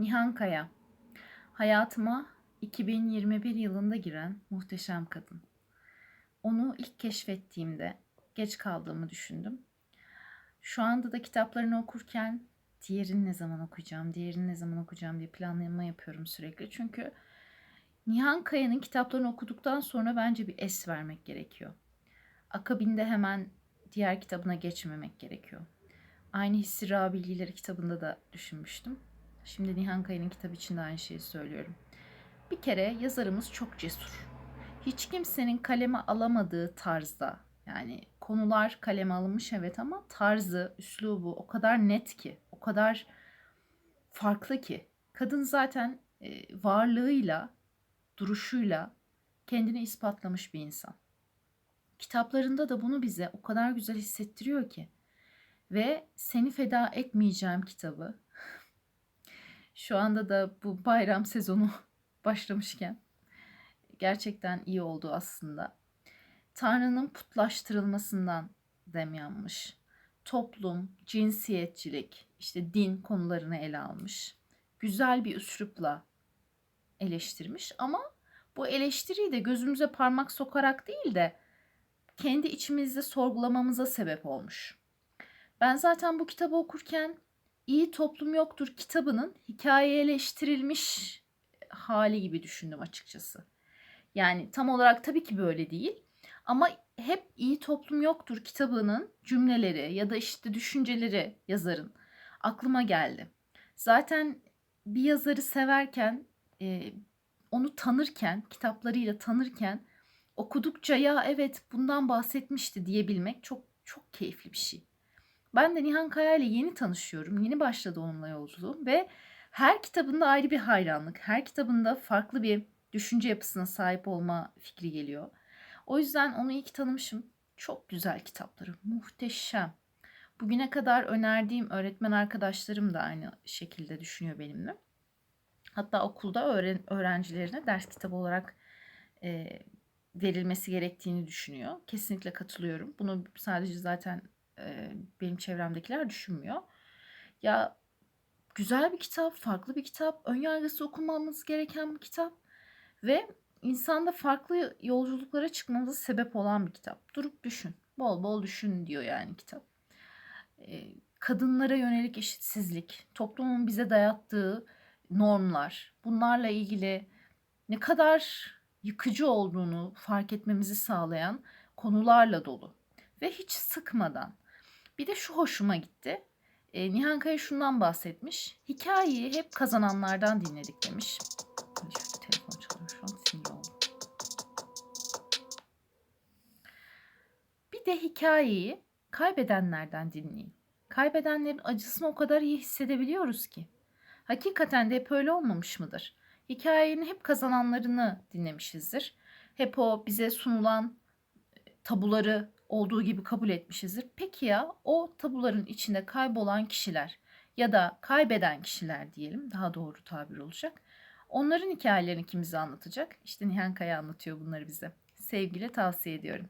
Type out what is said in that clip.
Nihan Kaya. Hayatıma 2021 yılında giren muhteşem kadın. Onu ilk keşfettiğimde geç kaldığımı düşündüm. Şu anda da kitaplarını okurken diğerini ne zaman okuyacağım, diğerini ne zaman okuyacağım diye planlama yapıyorum sürekli. Çünkü Nihan Kaya'nın kitaplarını okuduktan sonra bence bir es vermek gerekiyor. Akabinde hemen diğer kitabına geçmemek gerekiyor. Aynı hissi Ra Bilgileri kitabında da düşünmüştüm. Şimdi Nihan Kaya'nın kitabı için aynı şeyi söylüyorum. Bir kere yazarımız çok cesur. Hiç kimsenin kaleme alamadığı tarzda yani konular kaleme alınmış evet ama tarzı, üslubu o kadar net ki, o kadar farklı ki. Kadın zaten e, varlığıyla, duruşuyla kendini ispatlamış bir insan. Kitaplarında da bunu bize o kadar güzel hissettiriyor ki. Ve Seni Feda Etmeyeceğim kitabı şu anda da bu bayram sezonu başlamışken gerçekten iyi oldu aslında. Tanrı'nın putlaştırılmasından dem yanmış. Toplum, cinsiyetçilik, işte din konularını ele almış. Güzel bir üslupla eleştirmiş ama bu eleştiriyi de gözümüze parmak sokarak değil de kendi içimizde sorgulamamıza sebep olmuş. Ben zaten bu kitabı okurken İyi Toplum Yoktur kitabının hikayeleştirilmiş hali gibi düşündüm açıkçası. Yani tam olarak tabii ki böyle değil. Ama hep İyi Toplum Yoktur kitabının cümleleri ya da işte düşünceleri yazarın aklıma geldi. Zaten bir yazarı severken, e, onu tanırken, kitaplarıyla tanırken okudukça ya evet bundan bahsetmişti diyebilmek çok çok keyifli bir şey. Ben de Nihan Kaya ile yeni tanışıyorum. Yeni başladı onunla yolculuğum ve her kitabında ayrı bir hayranlık, her kitabında farklı bir düşünce yapısına sahip olma fikri geliyor. O yüzden onu iyi ki tanımışım. Çok güzel kitapları, muhteşem. Bugüne kadar önerdiğim öğretmen arkadaşlarım da aynı şekilde düşünüyor benimle. Hatta okulda öğren öğrencilerine ders kitabı olarak e, verilmesi gerektiğini düşünüyor. Kesinlikle katılıyorum. Bunu sadece zaten e, benim çevremdekiler düşünmüyor. Ya güzel bir kitap, farklı bir kitap, ön yargısı okumamız gereken bir kitap ve insanda farklı yolculuklara çıkmamıza sebep olan bir kitap. Durup düşün, bol bol düşün diyor yani kitap. E, kadınlara yönelik eşitsizlik, toplumun bize dayattığı normlar, bunlarla ilgili ne kadar yıkıcı olduğunu fark etmemizi sağlayan konularla dolu ve hiç sıkmadan. Bir de şu hoşuma gitti. E, Nihan Kaya şundan bahsetmiş. Hikayeyi hep kazananlardan dinledik demiş. Telefon çalıyor şu an sinir oldum. Bir de hikayeyi kaybedenlerden dinleyin. Kaybedenlerin acısını o kadar iyi hissedebiliyoruz ki. Hakikaten de hep öyle olmamış mıdır? Hikayenin hep kazananlarını dinlemişizdir. Hep o bize sunulan tabuları olduğu gibi kabul etmişizdir. Peki ya o tabuların içinde kaybolan kişiler ya da kaybeden kişiler diyelim daha doğru tabir olacak. Onların hikayelerini kim bize anlatacak? İşte Nihan Kaya anlatıyor bunları bize. Sevgiyle tavsiye ediyorum.